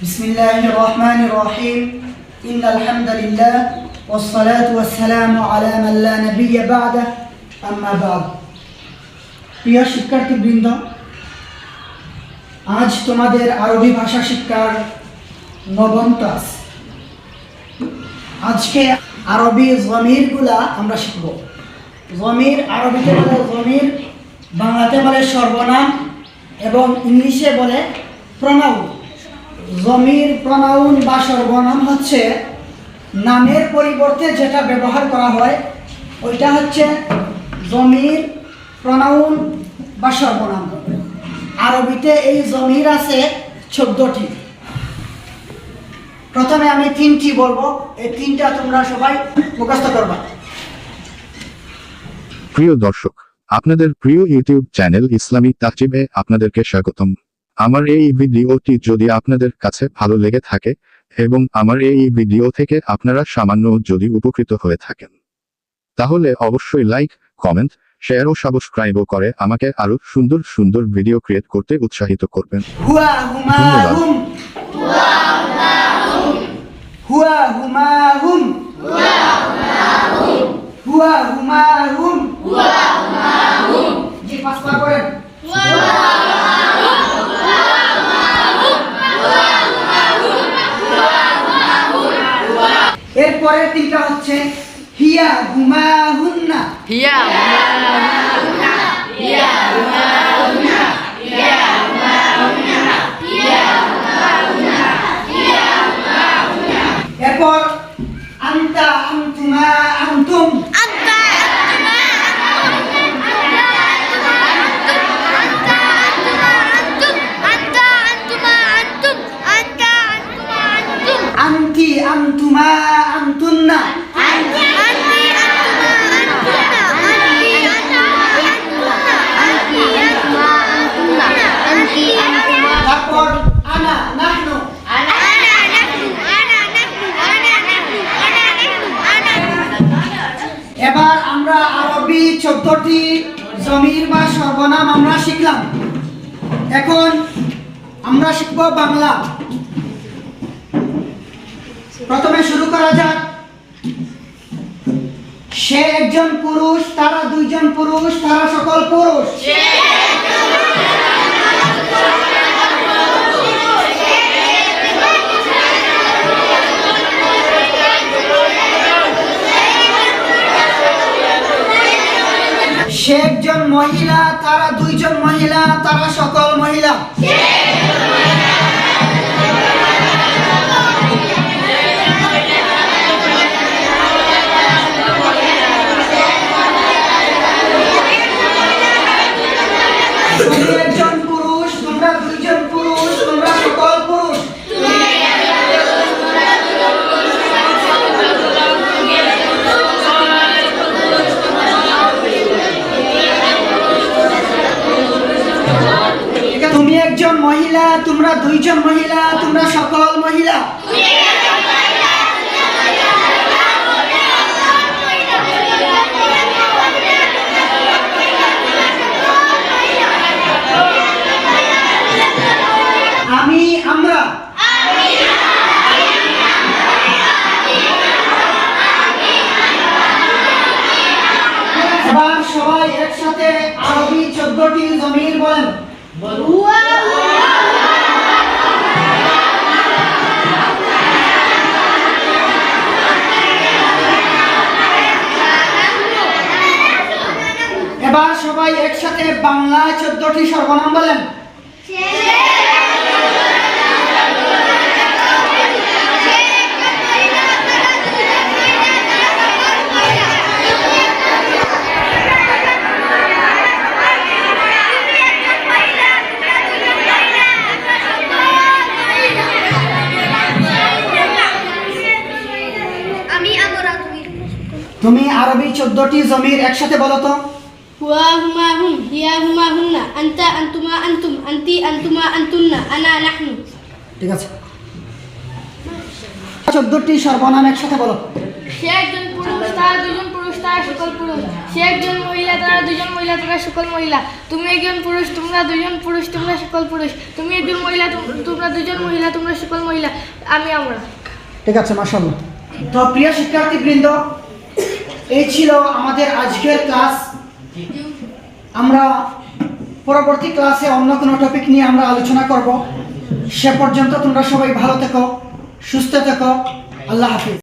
بسم الله الرحمن الرحيم إن الحمد لله والصلاة والسلام على من لا نبي بعده أما بعد প্রিয় শিক্ষার্থীবৃন্দ আজ তোমাদের আরবি ভাষা শিক্ষার নবম ক্লাস আজকে আরবি জমিরগুলা আমরা শিখব জমির আরবিতে বলে জমির বাংলাতে বলে সর্বনাম এবং ইংলিশে বলে প্রনাউন জমির প্রনাউন বা সর্বনাম হচ্ছে নামের পরিবর্তে যেটা ব্যবহার করা হয়, ওইটা হচ্ছে জমির প্রনাউন বা সর্বনাম আরবিতে এই জমির আছে চোদ্দটি। প্রথমে আমি তিনটি বলব, এই তিনটা তোমরা সবাই মুখস্থ করবা। প্রিয় দর্শক, আপনাদের প্রিয় ইউটিউব চ্যানেল ইসলামী তাকজিবে আপনাদেরকে স্বাগতম। আমার এই ভিডিওটি যদি আপনাদের কাছে ভালো লেগে থাকে এবং আমার এই ভিডিও থেকে আপনারা সামান্য যদি উপকৃত হয়ে থাকেন। তাহলে অবশ্যই লাইক কমেন্ট শেয়ার ও সাবস্ক্রাইবও করে আমাকে আরও সুন্দর সুন্দর ভিডিও ক্রিয়েট করতে উৎসাহিত করবেন। হুয়া হুয়া হুমা হুম হুয়া হুমা এরপরের তিনটা হচ্ছে হিয়া হুমা হুন্না হিয়া এরপর আন্তা আন্তুমা আন্তুম। আন্তি আন্তুমা আন্তুন্না। তারপর আনা নাহনু। এবার আমরা আরবি চোদ্দটি জমির বা সর্বনাম আমরা শিখলাম। এখন আমরা শিখব বাংলা। প্রথমে শুরু করা যাক। সে একজন পুরুষ তারা দুইজন পুরুষ তারা সকল পুরুষ। সে একজন মহিলা তারা দুইজন মহিলা তারা সকল মহিলা। তুমি একজন পুরুষ, তোমরা দুইজন পুরুষ, তোমরা সকল পুরুষ। একজন মহিলা, তোমরা দুইজন মহিলা, তোমরা সকল মহিলা। এবার সবাই একসাথে আরবি চোদ্দটি জমির বলেন। এবার সবাই একসাথে বাংলা চোদ্দটি সর্বনাম বলেন। তুমি আরবি চোদ্দটি জমির একসাথে বলো তো। হুয়া হুমা হুম হিয়া হুমা হুন্না আন্তা আন্তুমা আন্তুম আন্তি আন্তুমা আন্তুন্না আনা নাহনু। ঠিক আছে। চোদ্দটি সর্বনাম একসাথে বলো। সে একজন পুরুষ তারা দুজন পুরুষ তারা সকল পুরুষ। সে একজন মহিলা তারা দুজন মহিলা তারা সকল মহিলা। তুমি একজন পুরুষ তোমরা দুজন পুরুষ তোমরা সকল পুরুষ। তুমি একজন মহিলা তোমরা দুজন মহিলা তোমরা সকল মহিলা। আমি আমরা। ঠিক আছে মাসাল্লাহ তো প্রিয় শিক্ষার্থীবৃন্দ এই ছিল আমাদের আজকের ক্লাস। আমরা পরবর্তী ক্লাসে অন্য কোনো টপিক নিয়ে আমরা আলোচনা করব। সে পর্যন্ত তোমরা সবাই ভালো থেকো, সুস্থ থেকো। আল্লাহ হাফিজ।